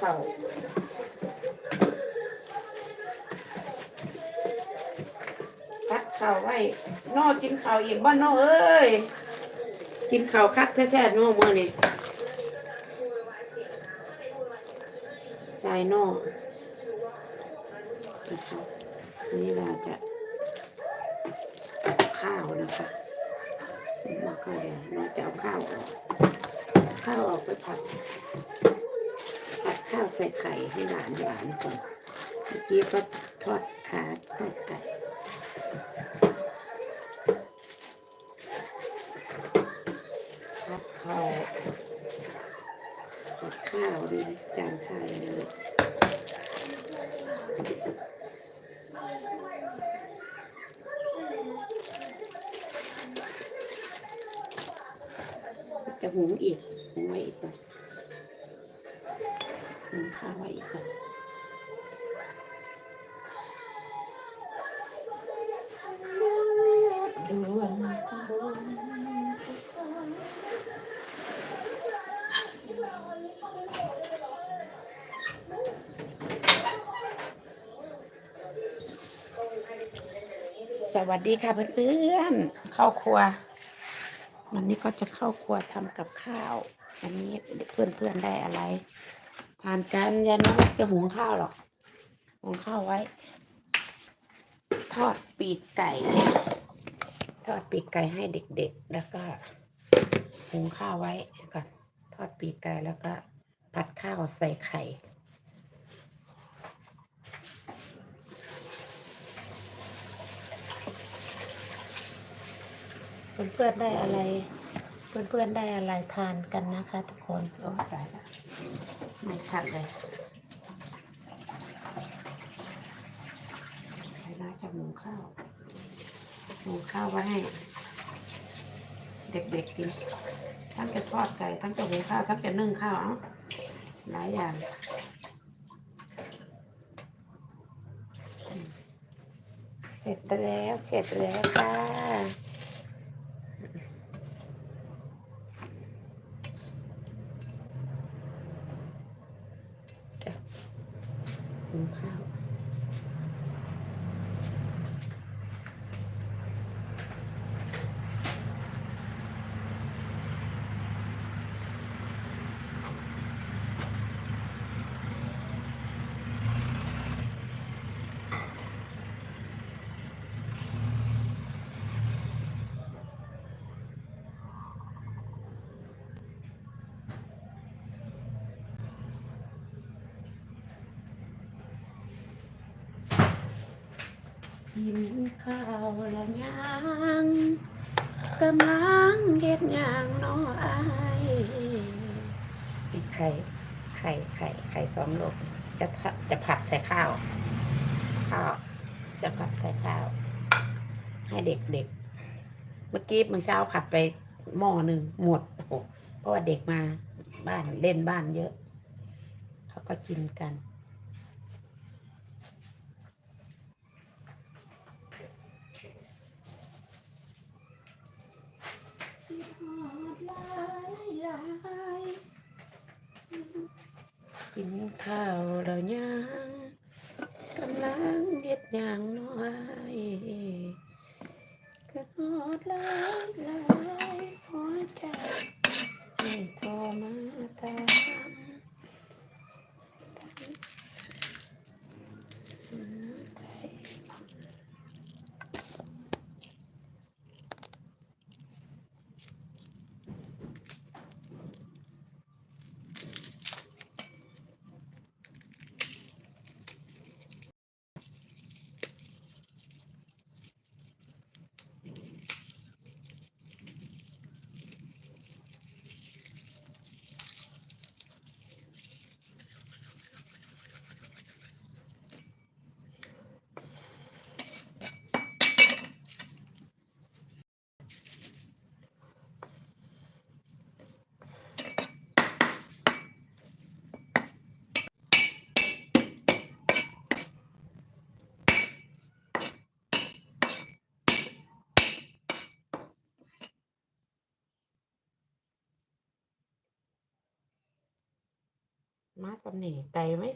ข้าวพัดข้าไว้นอกินข้าวอีกบ้านนอเอ้ย กินข้าวคักแท้ๆนอมื้อนี่ใส่นอนะคะนี่เราจะข้าวนะคะแล้วก็เดี๋ยวเราจะเอาข้าวออกข้าวออกไปผัด ข้าวใส่ไข่ให้หลานหลานก่อน เมื่อกี้ก็ทอดขาทอดไก่ผัดข้าวผัดข้าวดีจานไข่เลยจะหุงอีกหุงไว้อีกก่อน หุงข้าไว้อีกก่อนดวนขบนสวัสดีค่ะเพื่อนๆเข้าครัว วันนี้ก็จะเข้าครัวทำกับข้าว อันนี้เพื่อนๆได้อะไร ทานกันยันไม่จะหุงข้าวหรอกหุงข้าวไว้ ทอดปีกไก่ ทอดปีกไก่ให้เด็กๆ แล้วก็หุงข้าวไว้ก่อนทอดปีกไก่แล้วก็ผัดข้าวใส่ไข่เพื่อนๆได้อะไร เพื่อนๆได้อะไรทานกันนะคะทุกคนโอ้ตายละ ไม่ชัดเลยใครน่าจะหุงข้าวหุงข้าวไว้ให้ เด็กๆกิน ทั้งจะทอดไก่ ทั้งจะหุงข้าว ทั้งจะนึ่งข้าว เอ้า หลายอย่างเสร็จแล้ว เสร็จแล้วค่ะจ้ะ หุงข้าว กินข้าวแล้วยังกำลังเฮ็ดยังน้ออายกินไข่ไข่ไข่ไข่สองลูกจะจะผัดใส่ข้าว ข้าว จะผัดใส่ข้าว ให้เด็กๆเมื่อกี้เมื่อเช้าผัดไปหม้อหนึ่งหมดโอ้เพราะว่าเด็กมาบ้านเล่นบ้านเยอะ เขาก็กินกัน กินข้าวแล้วยังกำลังเฮ็ดหยังน้อยกระโดดลายลายหัวใจให้โทรมาตามใคร ก มาสำเนีไก่ไม่